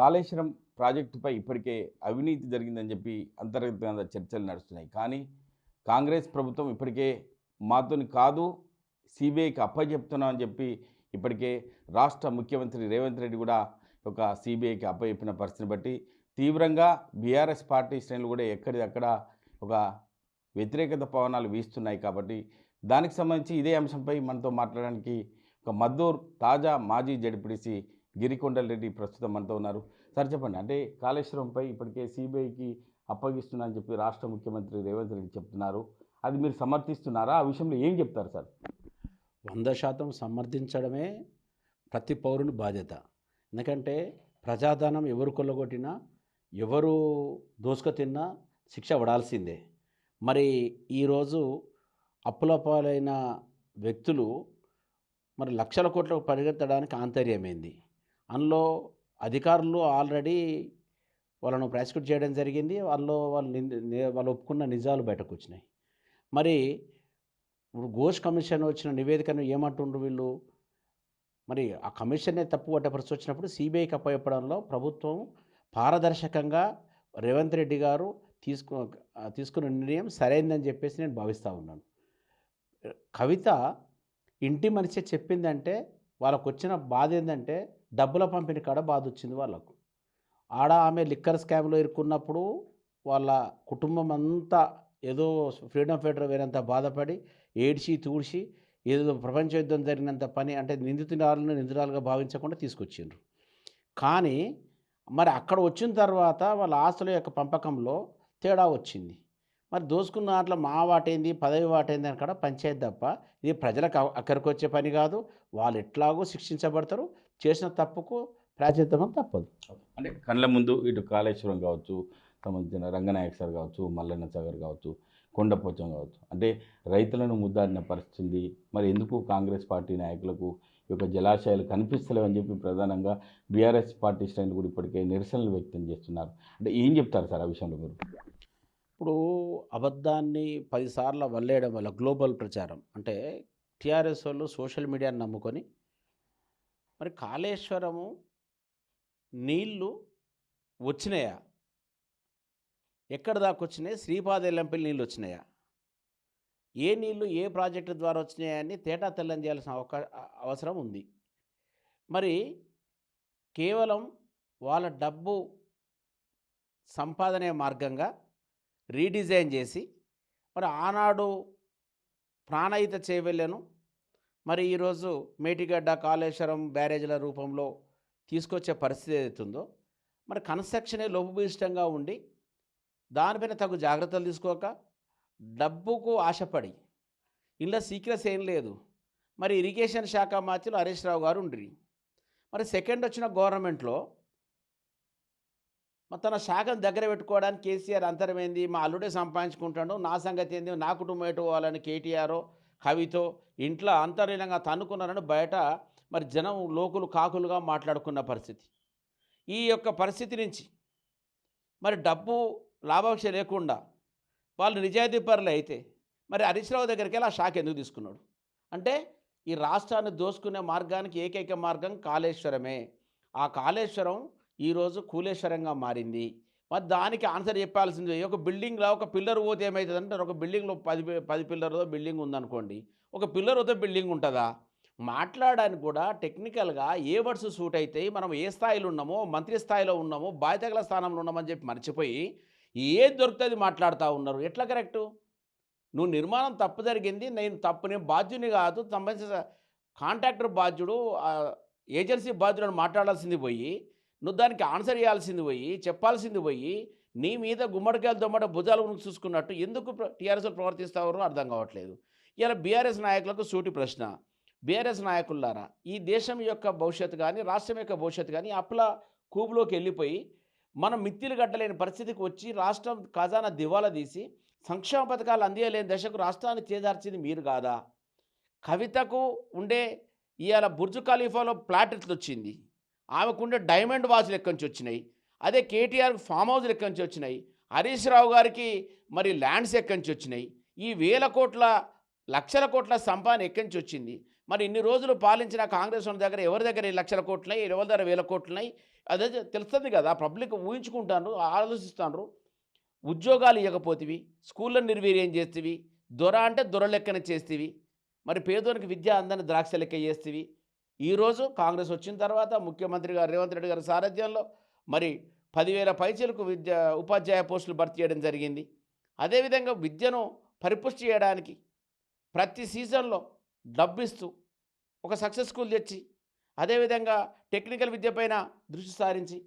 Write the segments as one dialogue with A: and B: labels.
A: కాళేశ్వరం ప్రాజెక్టుపై ఇప్పటికే అవినీతి జరిగిందని చెప్పి అంతర్గతంగా చర్చలు నడుస్తున్నాయి. కానీ కాంగ్రెస్ ప్రభుత్వం ఇప్పటికే మాతోని కాదు సిబిఐకి అప్పచెప్తున్నామని చెప్పి ఇప్పటికే రాష్ట్ర ముఖ్యమంత్రి రేవంత్ రెడ్డి కూడా ఒక సిబిఐకి అప్పచెప్పిన పరిస్థితిని బట్టి తీవ్రంగా బీఆర్ఎస్ పార్టీ శ్రేణులు కూడా ఎక్కడిదక్కడ ఒక వ్యతిరేకత పవనాలు వీస్తున్నాయి కాబట్టి దానికి సంబంధించి ఇదే అంశంపై మనతో మాట్లాడడానికి ఒక మద్దూర్ తాజా మాజీ జడిపిడిసి గిరికొండల రెడ్డి ప్రస్తుతం మనతో ఉన్నారు. సార్ చెప్పండి అంటే కాళేశ్వరంపై ఇప్పటికే సిబిఐకి అప్పగిస్తున్నా అని చెప్పి రాష్ట్ర ముఖ్యమంత్రి రేవంత్ రెడ్డి చెప్తున్నారు. అది మీరు సమర్థిస్తున్నారా? ఆ విషయంలో ఏం చెప్తారు సార్?
B: వంద శాతం సమర్థించడమే ప్రతి పౌరుని బాధ్యత. ఎందుకంటే ప్రజాధనం ఎవరు కొల్లగొట్టినా ఎవరు దోసుక తిన్నా శిక్ష పడాల్సిందే. మరి ఈరోజు అప్పుల పాలైన వ్యక్తులు మరి లక్షల కోట్లకు పరిగెత్తడానికి ఆంతర్యమైంది. అందులో అధికారులు ఆల్రెడీ వాళ్ళను ప్రాసిక్యూట్ చేయడం జరిగింది. వాళ్ళు వాళ్ళు వాళ్ళు ఒప్పుకున్న నిజాలు బయటకు వచ్చినాయి. మరి ఇప్పుడు ఘోష్ కమిషన్ వచ్చిన నివేదికను ఏమంటుండ్రు వీళ్ళు? మరి ఆ కమిషనే తప్పు పట్టే పరిస్థితి వచ్చినప్పుడు సిబిఐకి అప్పచెప్పడంలో ప్రభుత్వం పారదర్శకంగా రేవంత్ రెడ్డి గారు తీసుకు తీసుకున్న నిర్ణయం సరైందని చెప్పేసి నేను భావిస్తూ ఉన్నాను. కవిత ఇంటి మనిషి చెప్పిందంటే వాళ్ళకు వచ్చిన బాధ ఏంటంటే డబ్బుల పంపిణీ కాడ బాధ వచ్చింది వాళ్ళకు. ఆడ ఆమె లిక్కర్ స్కామ్లో ఇరుక్కున్నప్పుడు వాళ్ళ కుటుంబం అంతా ఏదో ఫ్రీడమ్ ఫైటర్ వేరేంత బాధపడి ఏడ్చి తూడ్చి ఏదో ప్రపంచ యుద్ధం జరిగినంత పని అంటే నిందితురాలను నిందితురాలుగా భావించకుండా తీసుకొచ్చిండ్రు. కానీ మరి అక్కడ వచ్చిన తర్వాత వాళ్ళ ఆస్తుల యొక్క పంపకంలో తేడా వచ్చింది. మరి దోసుకున్న దాంట్లో మా వాటేంది పదవి వాటేంది అని కూడా పంచాయతీ తప్ప ఇది ప్రజలకు అక్కడికి వచ్చే పని కాదు. వాళ్ళు ఎట్లాగో శిక్షించబడతారు. చేసిన తప్పుకు ప్రాచిత్యం తప్పదు.
A: అంటే కళ్ళ ముందు ఇటు కాళేశ్వరం కావచ్చు సంబంధించిన రంగనాయక సార్ కావచ్చు మల్లన్న సాగర్ కావచ్చు కొండపోచం కావచ్చు. అంటే రైతులను ముద్దాడిన పరిస్థితి మరి ఎందుకు కాంగ్రెస్ పార్టీ నాయకులకు ఈ యొక్క జలాశయాలు కనిపిస్తలేవని చెప్పి ప్రధానంగా బీఆర్ఎస్ పార్టీ శ్రేణులు కూడా ఇప్పటికే నిరసనలు వ్యక్తం చేస్తున్నారు. అంటే ఏం చెప్తారు సార్ ఆ విషయంలో మీరు?
B: ఇప్పుడు అబద్ధాన్ని పదిసార్లు వల్లేయడం వల్ల గ్లోబల్ ప్రచారం. అంటే టీఆర్ఎస్ వాళ్ళు సోషల్ మీడియాని నమ్ముకొని మరి కాళేశ్వరము నీళ్ళు వచ్చినాయా? ఎక్కడ దాకా వచ్చినాయి? శ్రీపాద ఎల్లంపల్లి నీళ్ళు వచ్చినాయా? ఏ నీళ్ళు ఏ ప్రాజెక్టు ద్వారా వచ్చినాయని తేటా తెల్లం చేయాల్సిన అవకా అవసరం ఉంది. మరి కేవలం వాళ్ళ డబ్బు సంపాదనే మార్గంగా రీడిజైన్ చేసి మరి ఆనాడు ప్రాణహిత చేవెళ్ళను. మరి ఈరోజు మేటిగడ్డ కాళేశ్వరం బ్యారేజ్ల రూపంలో తీసుకొచ్చే పరిస్థితి ఏదైతుందో మరి కన్స్ట్రక్షనే లోపభూయిష్టంగా ఉండి దానిపైన తగు జాగ్రత్తలు తీసుకోక డబ్బుకు ఆశపడి ఇంట్లో సీక్రెట్స్ ఏం లేదు. మరి ఇరిగేషన్ శాఖ మార్చిలో హరీష్ రావు గారు ఉండ్రి. మరి సెకండ్ వచ్చిన గవర్నమెంట్లో తన శాఖను దగ్గర పెట్టుకోవడానికి కేసీఆర్ అంతరమైంది మా అల్లుడే సంపాదించుకుంటాడు నా సంగతి ఏంది నా కుటుంబం ఎటు పోవాలని కేటీఆర్ కవితో ఇంట్లో అంతర్లీనంగా తన్నుకున్నారని బయట మరి జనం లోకులు కాకులుగా మాట్లాడుకున్న పరిస్థితి. ఈ యొక్క పరిస్థితి నుంచి మరి డబ్బు లాభాంశ లేకుండా వాళ్ళు నిజాయితీ పరులు అయితే మరి హరీష్ రావు దగ్గరికి వెళ్ళి ఆ శాఖ ఎందుకు తీసుకున్నాడు? అంటే ఈ రాష్ట్రాన్ని దోసుకునే మార్గానికి ఏకైక మార్గం కాళేశ్వరమే. ఆ కాళేశ్వరం ఈరోజు కూలేశ్వరంగా మారింది. మరి దానికి ఆన్సర్ చెప్పాల్సింది ఒక బిల్డింగ్లో ఒక పిల్లర్ పోతే ఏమవుతుందంటే ఒక బిల్డింగ్లో పది పది పిల్లర్తో బిల్డింగ్ ఉందనుకోండి ఒక పిల్లర్ బిల్డింగ్ ఉంటుందా? మాట్లాడడానికి కూడా టెక్నికల్గా ఏ వర్డ్స్ సూట్ అవుతాయి మనం ఏ స్థాయిలో ఉన్నామో మంత్రి స్థాయిలో ఉన్నామో బాధ్యతల స్థానంలో ఉన్నామని చెప్పి మర్చిపోయి ఏది దొరుకుతుంది మాట్లాడుతూ ఉన్నారు. ఎట్లా కరెక్టు? నువ్వు నిర్మాణం తప్పు జరిగింది నేను తప్పు నేను బాధ్యుని కాదు సంబంధించిన కాంట్రాక్టర్ బాధ్యుడు ఏజెన్సీ బాధ్యుడు మాట్లాడాల్సింది పోయి నువ్వు దానికి ఆన్సర్ ఇవ్వాల్సింది పోయి చెప్పాల్సింది పోయి నీ మీద గుమ్మడికాయలు దొమ్మడ భుజాలు గురించి చూసుకున్నట్టు ఎందుకు టీఆర్ఎస్లో ప్రవర్తిస్తావారో అర్థం కావట్లేదు. ఇలా బీఆర్ఎస్ నాయకులకు సూటి ప్రశ్న. బీఆర్ఎస్ నాయకులారా ఈ దేశం యొక్క భవిష్యత్తు కానీ రాష్ట్రం యొక్క భవిష్యత్తు కానీ అప్పుల కూబులోకి వెళ్ళిపోయి మనం మిత్తిలు కట్టలేని పరిస్థితికి వచ్చి రాష్ట్రం ఖజానా దివాలా తీసి సంక్షేమ పథకాలు అందియలేని దశకు రాష్ట్రాన్ని చేజార్చింది మీరు కాదా? కవితకు ఉండే ఇవాళ బుర్జు ఖలీఫాలో ప్లాట్ ఎట్లొచ్చింది? ఆమెకుండే డైమండ్ వాచ్లు ఎక్కడి నుంచి వచ్చినాయి? అదే కేటీఆర్ ఫామ్ హౌస్లు ఎక్కడి నుంచి వచ్చినాయి? హరీష్ రావు గారికి మరి ల్యాండ్స్ ఎక్కడి నుంచి వచ్చినాయి? ఈ వేల కోట్ల లక్షల కోట్ల సంపాదన ఎక్కడి నుంచి వచ్చింది? మరి ఇన్ని రోజులు పాలించిన కాంగ్రెస్ వాళ్ళ దగ్గర ఎవరి దగ్గర ఈ లక్షల కోట్లున్నాయి ఎవరి దగ్గర వేల కోట్లున్నాయి? అదే తెలుస్తుంది కదా పబ్లిక్ ఊహించుకుంటాను ఆలోచిస్తాను ఉద్యోగాలు ఇవ్వకపోతివి స్కూళ్ళను నిర్వీర్యం చేస్తేవి దొర అంటే దొర లెక్కన చేస్తేవి. మరి పేదోనికి విద్య అందని ద్రాక్ష లెక్క చేస్తేవి. ఈరోజు కాంగ్రెస్ వచ్చిన తర్వాత ముఖ్యమంత్రి గారు రేవంత్ రెడ్డి గారి సారథ్యంలో మరి పదివేల పైచలకు విద్య ఉపాధ్యాయ పోస్టులు భర్తీ చేయడం జరిగింది. అదేవిధంగా విద్యను పరిపుష్టి చేయడానికి ప్రతి సీజన్లో డబ్బిస్తూ ఒక సక్సెస్ స్కూల్ తెచ్చి అదేవిధంగా టెక్నికల్ విద్య పైన దృష్టి సారించి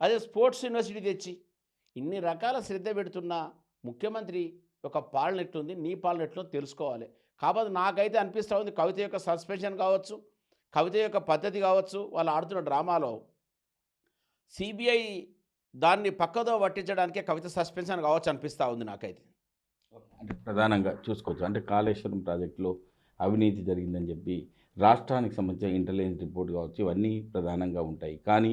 B: అదే స్పోర్ట్స్ యూనివర్సిటీ తెచ్చి ఇన్ని రకాల శ్రద్ధ పెడుతున్న ముఖ్యమంత్రి యొక్క పాలన ఎట్లుంది నీ పాలన ఎట్లో తెలుసుకోవాలి. కాబట్టి నాకైతే అనిపిస్తూ ఉంది కవిత యొక్క సస్పెన్షన్ కావచ్చు కవిత యొక్క పద్ధతి కావచ్చు వాళ్ళు ఆడుతున్న డ్రామాలో సిబిఐ దాన్ని పక్కదో పట్టించడానికే కవిత సస్పెన్స్ అని కావచ్చు అనిపిస్తూ ఉంది నాకైతే.
A: అంటే ప్రధానంగా చూసుకోవచ్చు. అంటే కాళేశ్వరం ప్రాజెక్టులో అవినీతి జరిగిందని చెప్పి రాష్ట్రానికి సంబంధించిన ఇంటెలిజెన్స్ రిపోర్ట్ కావచ్చు ఇవన్నీ ప్రధానంగా ఉంటాయి. కానీ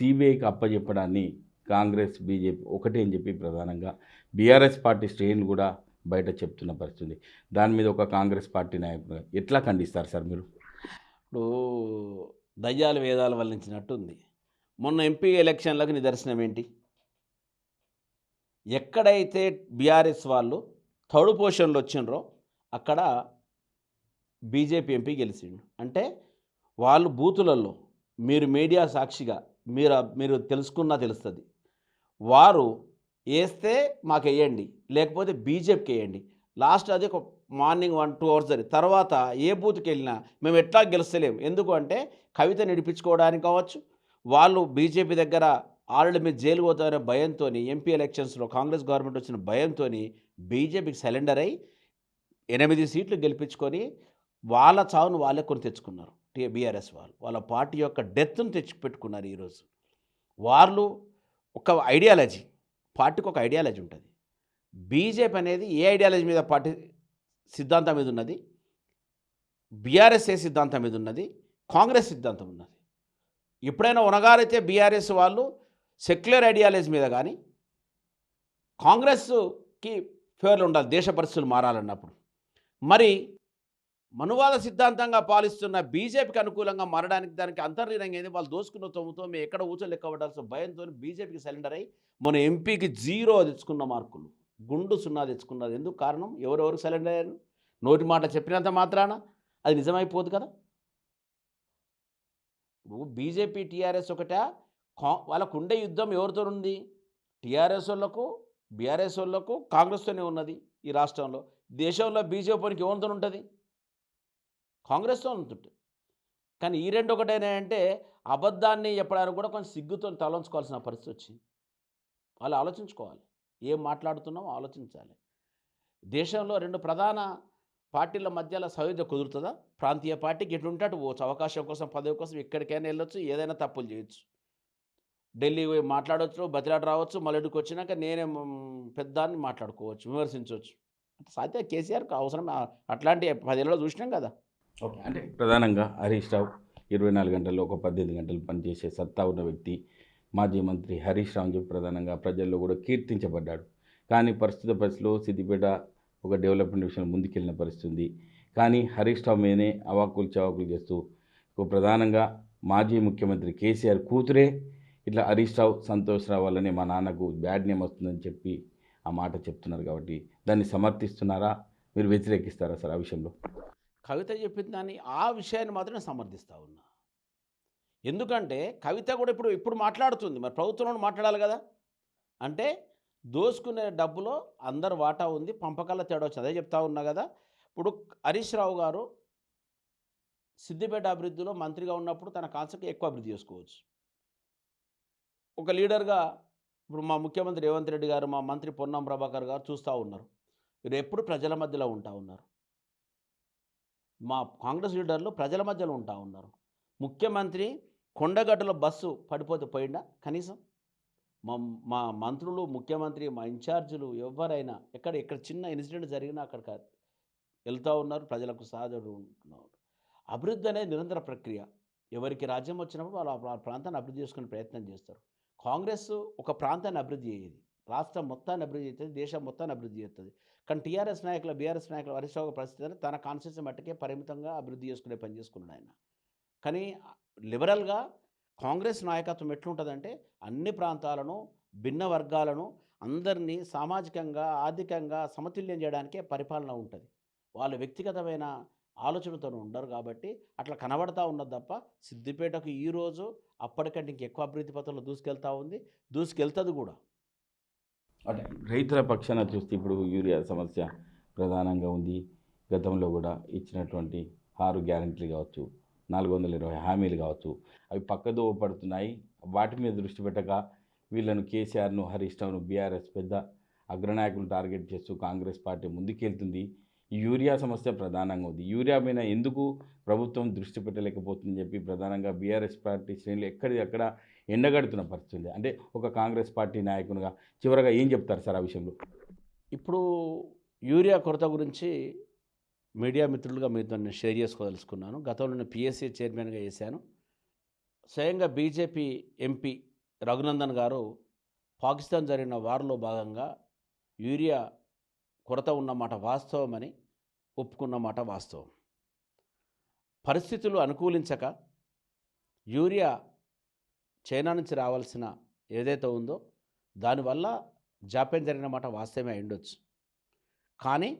A: సిబిఐకి అప్పచెప్పడాన్ని కాంగ్రెస్ బీజేపీ ఒకటే అని చెప్పి ప్రధానంగా బీఆర్ఎస్ పార్టీ శ్రేణులు కూడా బయట చెప్తున్న పరిస్థితి దాని మీద ఒక కాంగ్రెస్ పార్టీ నాయకుడు ఎట్లా ఖండిస్తారు సార్ మీరు?
B: ఇప్పుడు దయ్యాలు వేదాలు వల్లించినట్టు ఉంది మొన్న ఎంపీ ఎలక్షన్లకు నిదర్శనం ఏంటి? ఎక్కడైతే బీఆర్ఎస్ వాళ్ళు థర్డ్ పొజిషన్లో వచ్చిండ్రో అక్కడ బీజేపీ ఎంపీ గెలిచిండు. అంటే వాళ్ళు బూతులలో మీరు మీడియా సాక్షిగా మీరు మీరు తెలుసుకున్నా తెలుస్తుంది. వారు వేస్తే మాకు వేయండి లేకపోతే బీజేపీకి వేయండి. లాస్ట్ అది ఒక మార్నింగ్ వన్ టూ అవర్స్ జరిగి తర్వాత ఏ బూత్కి వెళ్ళినా మేము ఎట్లా గెలుస్తలేము ఎందుకు అంటే కవిత నడిపించుకోవడానికి కావచ్చు వాళ్ళు బీజేపీ దగ్గర ఆల్రెడీ మీరు జైలు పోతారనే భయంతో ఎంపీ ఎలక్షన్స్లో కాంగ్రెస్ గవర్నమెంట్ వచ్చిన భయంతో బీజేపీకి సరెండర్ అయి ఎనిమిది సీట్లు గెలిపించుకొని వాళ్ళ చావును వాళ్ళే కొని తెచ్చుకున్నారు. టీ బీఆర్ఎస్ వాళ్ళు. వాళ్ళ పార్టీ యొక్క డెత్ను తెచ్చిపెట్టుకున్నారు ఈరోజు వాళ్ళు ఒక ఐడియాలజీ పార్టీకి ఒక ఐడియాలజీ ఉంటుంది. బీజేపీ అనేది ఏ ఐడియాలజీ మీద పార్టీ సిద్ధాంతం మీద ఉన్నది? బీఆర్ఎస్ ఏ సిద్ధాంతం మీద ఉన్నది? కాంగ్రెస్ సిద్ధాంతం ఉన్నది. ఎప్పుడైనా ఉనగారైతే బీఆర్ఎస్ వాళ్ళు సెక్యులర్ ఐడియాలజీ మీద కానీ కాంగ్రెస్కి ఫేవర్లు ఉండాలి దేశ పరిస్థితులు మారాలన్నప్పుడు. మరి మనువాద సిద్ధాంతంగా పాలిస్తున్న బీజేపీకి అనుకూలంగా మారడానికి దానికి అంతర్లీనంగా ఏంది? వాళ్ళు దోసుకున్న తొమ్ముతో మేము ఎక్కడ ఊచలు లెక్కబడాల్సిన భయంతో బీజేపీకి సరెండర్ అయ్యి మన ఎంపీకి జీరో తెచ్చుకున్న మార్కులు. గుండు సున్నా తెచ్చుకున్నది. ఎందుకు కారణం? ఎవరెవరు సరెండర్ అయ్యారు? నోటి మాట చెప్పినంత మాత్రాన? అది నిజమైపోదు కదా? ఇప్పుడు బీజేపీ టీఆర్ఎస్ ఒకట? కా వాళ్ళకు ఉండే యుద్ధం ఎవరితో ఉంది? టీఆర్ఎస్ వాళ్ళకు బీఆర్ఎస్ వాళ్ళకు కాంగ్రెస్తోనే ఉన్నది ఈ రాష్ట్రంలో. దేశంలో బీజేపీకి ఎవరితో ఉంటుంది? కాంగ్రెస్తో ఉంటుంది కానీ ఈ రెండు ఒకటేనంటే అబద్ధాన్ని చెప్పడానికి కూడా కొంచెం సిగ్గుతో తలంచుకోవాల్సిన పరిస్థితి వచ్చింది. వాళ్ళు ఆలోచించుకోవాలి. ఏం మాట్లాడుతున్నామో ఆలోచించాలి. దేశంలో రెండు ప్రధాన పార్టీల మధ్యలో సయోధ్య కుదురుతుందా? ప్రాంతీయ పార్టీకి ఎటుంటే అటు పోవచ్చు. అవకాశం కోసం పదవి కోసం ఎక్కడికైనా వెళ్ళొచ్చు ఏదైనా తప్పులు చేయొచ్చు. ఢిల్లీ పోయి మాట్లాడవచ్చు బతిలాట రావచ్చు మళ్ళీకి వచ్చినాక నేనే పెద్దాన్ని మాట్లాడుకోవచ్చు విమర్శించవచ్చు సాధ్య కేసీఆర్కి అవసరం. అట్లాంటి పదేళ్ళలో చూసినాం కదా.
A: ఓకే. అంటే ప్రధానంగా హరీష్ రావు ఇరవై నాలుగు గంటల్లో ఒక పద్దెనిమిది గంటలు పనిచేసే సత్తా ఉన్న వ్యక్తి. మాజీ మంత్రి హరీష్ రావు ప్రధానంగా ప్రజల్లో కూడా కీర్తించబడ్డాడు. కానీ ప్రస్తుత పరిస్థితిలో సిద్దిపేట ఒక డెవలప్మెంట్ విషయంలో ముందుకెళ్ళిన పరిస్థితి ఉంది. కానీ హరీష్ రావు మీదనే అవాకులు చవాకులు చేస్తూ ప్రధానంగా మాజీ ముఖ్యమంత్రి కేసీఆర్ కూతురే ఇట్లా హరీష్ రావు సంతోష్ రావు వల్లనే మా నాన్నకు బ్యాడ్ నేమ్ వస్తుందని చెప్పి ఆ మాట చెప్తున్నారు కాబట్టి దాన్ని సమర్థిస్తున్నారా? మీరు వ్యతిరేకిస్తారా సార్ ఆ విషయంలో?
B: కవిత చెప్పిన దాన్ని ఆ విషయాన్ని మాత్రమే సమర్థిస్తూ ఉన్నా. ఎందుకంటే కవిత కూడా ఇప్పుడు ఇప్పుడు మాట్లాడుతుంది. మరి ప్రభుత్వంలో మాట్లాడాలి కదా. అంటే దోసుకునే డబ్బులో అందరు వాటా ఉంది పంపకాల తేడా వచ్చింది. అదే చెప్తా ఉన్నా కదా. ఇప్పుడు హరీష్ రావు గారు సిద్దిపేట అభివృద్ధిలో మంత్రిగా ఉన్నప్పుడు తన కాన్సెప్ట్ ఎక్కువ అభివృద్ధి చేసుకోవచ్చు. ఒక లీడర్గా ఇప్పుడు మా ముఖ్యమంత్రి రేవంత్ రెడ్డి గారు మా మంత్రి పొన్నం ప్రభాకర్ గారు చూస్తూ ఉన్నారు. వీరు ఎప్పుడు ప్రజల మధ్యలో ఉంటా ఉన్నారు. మా కాంగ్రెస్ లీడర్లు ప్రజల మధ్యలో ఉంటా ఉన్నారు. ముఖ్యమంత్రి కొండగట్టులో బస్సు పడిపోతే పోయిందా కనీసం? మా మా మంత్రులు ముఖ్యమంత్రి మా ఇన్ఛార్జీలు ఎవరైనా ఎక్కడ ఎక్కడ చిన్న ఇన్సిడెంట్ జరిగినా అక్కడ వెళ్తూ ఉన్నారు ప్రజలకు సాధుడు ఉంటున్నారు అభివృద్ధి అనేది నిరంతర ప్రక్రియ. ఎవరికి రాజ్యం వచ్చినప్పుడు వాళ్ళు ఆ ప్రాంతాన్ని అభివృద్ధి చేసుకునే ప్రయత్నం చేస్తారు. కాంగ్రెస్ ఒక ప్రాంతాన్ని అభివృద్ధి చేయదు. రాష్ట్రం మొత్తాన్ని అభివృద్ధి చేస్తుంది దేశం మొత్తాన్ని అభివృద్ధి చేస్తుంది. కానీ టీఆర్ఎస్ నాయకుల బీఆర్ఎస్ నాయకుల వరిష్ట పరిస్థితి తన కాన్స్టిట్యూషన్ మట్టుకే పరిమితంగా అభివృద్ధి చేసుకునే పని చేసుకున్నాడు ఆయన. కానీ లిబరల్గా కాంగ్రెస్ నాయకత్వం ఎట్లుంటుందంటే అన్ని ప్రాంతాలను భిన్న వర్గాలను అందరినీ సామాజికంగా ఆర్థికంగా సమతుల్యం చేయడానికే పరిపాలన ఉంటుంది. వాళ్ళు వ్యక్తిగతమైన ఆలోచనతో ఉండరు కాబట్టి అట్లా కనబడతా ఉన్నది తప్ప సిద్దిపేటకు ఈరోజు అప్పటికంటే ఇంకెక్కువ అభివృద్ధి పథంలో దూసుకెళ్తూ ఉంది. దూసుకెళ్తుంది కూడా.
A: అంటే రైతుల పక్షాన చూస్తే ఇప్పుడు యూరియా సమస్య ప్రధానంగా ఉంది. గతంలో కూడా ఇచ్చినటువంటి ఆరు గ్యారంటీలు కావచ్చు నాలుగు వందల ఇరవై హామీలు కావచ్చు. అవి పక్కదోవ పడుతున్నాయి. వాటి మీద దృష్టి పెట్టక వీళ్ళను కేసీఆర్ను హరీష్ రావును బీఆర్ఎస్ పెద్ద అగ్రనాయకులు టార్గెట్ చేస్తూ కాంగ్రెస్ పార్టీ ముందుకెళ్తుంది. ఈ యూరియా సమస్య ప్రధానంగా ఉంది. యూరియా మీద ఎందుకు ప్రభుత్వం దృష్టి పెట్టలేకపోతుందని చెప్పి ప్రధానంగా బీఆర్ఎస్ పార్టీ శ్రేణులు ఎక్కడి అక్కడ ఎండగడుతున్న పరిస్థితి అంటే ఒక కాంగ్రెస్ పార్టీ నాయకునిగా చివరగా ఏం చెప్తారు సార్ ఆ విషయంలో?
B: ఇప్పుడు యూరియా కొరత గురించి మీడియా మిత్రులుగా మీతో నేను షేర్ చేసుకోదలుచుకున్నాను. గతంలో నేను పిఎస్సీ చైర్మన్గా చేశాను. స్వయంగా బీజేపీ ఎంపీ రఘునందన్ గారు పాకిస్తాన్ జరిగిన వారిలో భాగంగా యూరియా కొరత ఉన్నమాట వాస్తవమని ఒప్పుకున్నమాట వాస్తవం. పరిస్థితులు అనుకూలించక యూరియా చైనా నుంచి రావాల్సిన ఏదైతే ఉందో దానివల్ల జాప్యం జరిగిన మాట వాస్తవమే అయి ఉండొచ్చు. కానీ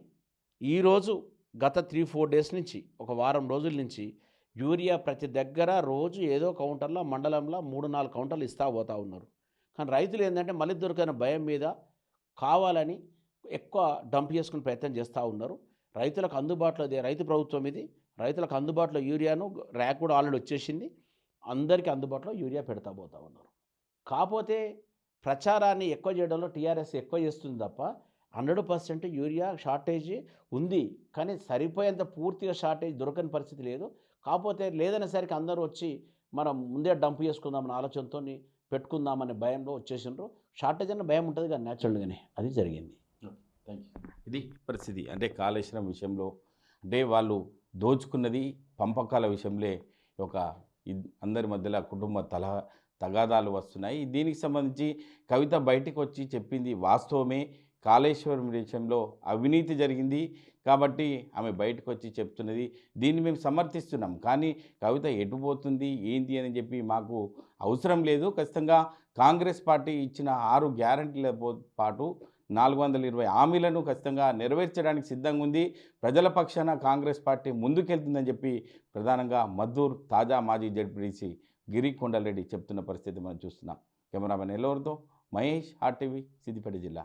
B: ఈరోజు గత త్రీ ఫోర్ డేస్ నుంచి ఒక వారం రోజుల నుంచి యూరియా ప్రతి దగ్గర రోజు ఏదో కౌంటర్లో మండలంలో మూడు నాలుగు కౌంటర్లు ఇస్తా పోతా ఉన్నారు. కానీ రైతులు ఏంటంటే మళ్ళీ దొరికిన భయం మీద కావాలని ఎక్కువ డంప్ చేసుకునే ప్రయత్నం చేస్తూ ఉన్నారు. రైతులకు అందుబాటులో రైతు ప్రభుత్వం ఇది. రైతులకు అందుబాటులో యూరియాను ర్యాక్ కూడా ఆల్రెడీ వచ్చేసింది. అందరికీ అందుబాటులో యూరియా పెడతా పోతా ఉన్నారు. కాకపోతే ప్రచారాన్ని ఎక్కువ చేయడంలో టీఆర్ఎస్ ఎక్కువ చేస్తుంది తప్ప హండ్రెడ్ పర్సెంట్ యూరియా షార్టేజ్ ఉంది కానీ సరిపోయేంత పూర్తిగా షార్టేజ్ దొరకని పరిస్థితి లేదు. కాకపోతే లేదనేసరికి అందరూ వచ్చి మనం ముందే డంప్ చేసుకుందామన్న ఆలోచనతో పెట్టుకుందామనే భయంలో వచ్చేసిండ్రు. షార్టేజ్ అన్న భయం ఉంటుంది కానీ న్యాచురల్గానే అది జరిగింది.
A: Thank you. ఇది పరిస్థితి. అంటే కాళేశ్వరం విషయంలో అంటే వాళ్ళు దోచుకున్నది పంపకాల విషయంలో ఒక అందరి మధ్యలో కుటుంబ తల తగాదాలు వస్తున్నాయి. దీనికి సంబంధించి కవిత బయటికి వచ్చి చెప్పింది వాస్తవమే. కాళేశ్వరం విషయంలో అవినీతి జరిగింది కాబట్టి ఆమె బయటకు వచ్చి చెప్తున్నది. దీన్ని మేము సమర్థిస్తున్నాం. కానీ కవిత ఎటు పోతుంది? ఏంటి అని చెప్పి మాకు అవసరం లేదు. ఖచ్చితంగా కాంగ్రెస్ పార్టీ ఇచ్చిన ఆరు గ్యారంటీల పాటు నాలుగు వందల ఇరవై హామీలను ఖచ్చితంగా నెరవేర్చడానికి సిద్ధంగా ఉంది. ప్రజల పక్షాన కాంగ్రెస్ పార్టీ ముందుకెళ్తుందని చెప్పి ప్రధానంగా మద్దూర్ తాజా మాజీ జడ్పీడీసీ గిరి కొండలరెడ్డి చెప్తున్న పరిస్థితి మనం చూస్తున్నాం. కెమెరామెన్ ఎల్లవరితో మహేష్ ఆర్టీవీ సిద్దిపేట జిల్లా.